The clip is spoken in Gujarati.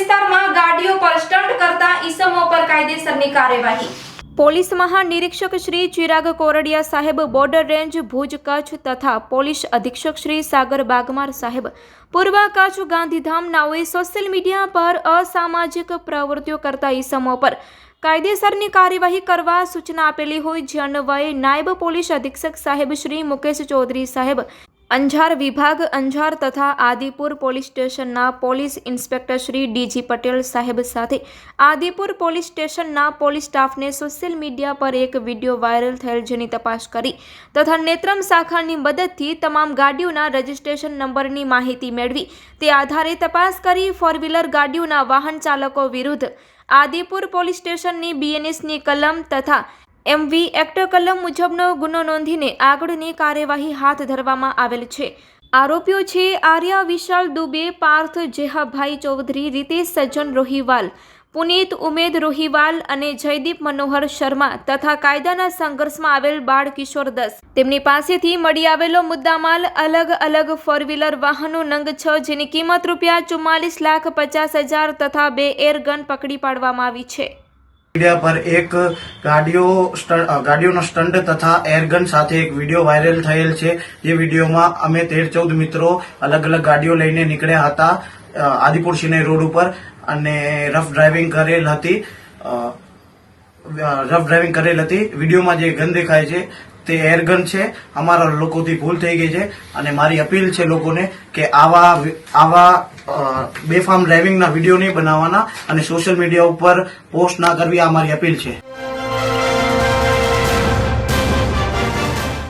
विस्तार में गाड़ियों पर स्टंट करता ईसमों पर कायदेसर कार्यवाही पोलिस महानिरीक्षक श्री चिराग कोरडिया साहेब बॉर्डर रेन्ज भूज कच्छ तथा पोलिस अधीक्षक श्री सागर बागमार साहेब पूर्व कच्छ गांधीधाम नावे सोशल मीडिया पर असामाजिक प्रवृत्ति करता ईसमों पर कायदेसर कार्यवाही करने सूचना अपेली हुई जन्वय नायब पोलिस अधीक्षक साहेब श्री मुकेश चौधरी साहेब અંજાર વિભાગ, અંજાર તથા આદિપુર પોલીસ સ્ટેશનના police inspector Shri D G Patel સાહેબ સાથે આદિપુર પોલીસ સ્ટેશનના પોલીસ સ્ટાફને સોશિયલ મીડિયા પર એક વીડિયો વાયરલ થયેલ જેની તપાસ કરી તથા નેત્રમ શાખાની મદદથી તમામ ગાડીઓના રજિસ્ટ્રેશન નંબરની માહિતી મેળવી તે આધારે તપાસ કરી ફોર વ્હીલર ગાડીઓના વાહન ચાલકો વિરુદ્ધ આદિપુર પોલીસ સ્ટેશનની બીએનએસની કલમ તથા એમવી એક્ટ કલમ મુજબનો ગુનો નોંધીને આગળની કાર્યવાહી હાથ ધરવામાં આવેલ છે. આરોપીઓ છે આર્યા વિશાલ દુબે, પાર્થ જેહાભાઈ ચૌધરી, રીતેશ સજ્જન રોહિવાલ, પુનીત ઉમેદ રોહિવાલ અને જયદીપ મનોહર શર્મા તથા કાયદાના સંઘર્ષમાં આવેલ બાળ કિશોર દસ. તેમની પાસેથી મળી આવેલો મુદ્દામાલ અલગ અલગ ફોર વ્હીલર વાહનો નંગ છ જેની કિંમત રૂપિયા ચુમ્માલીસ લાખ પચાસ હજાર તથા બે એરગન પકડી પાડવામાં આવી છે. મીડિયા પર એક ગાડીઓ ગાડીઓનો સ્ટન્ટ તથા એરગન સાથે એક વીડિયો વાયરલ થયેલ છે. જે વિડીયોમાં અમે તેર ચૌદ મિત્રો અલગ અલગ ગાડીઓ લઈને નીકળ્યા હતા આદિપુર સિનાઈ રોડ ઉપર અને રફ ડ્રાઇવિંગ કરેલ હતી. રફ ડ્રાઇવિંગ કરેલ હતી. વિડીયોમાં જે ગન દેખાય છે તે એરગન છે. અમારા લોકોથી ભૂલ થઈ ગઈ છે અને મારી અપીલ છે લોકોને કે આવા આવા બેફામ ડ્રાઇવિંગના વીડિયો નહીં બનાવવાના અને સોશિયલ મીડિયા ઉપર પોસ્ટ ના કરવી આ મારી અપીલ છે.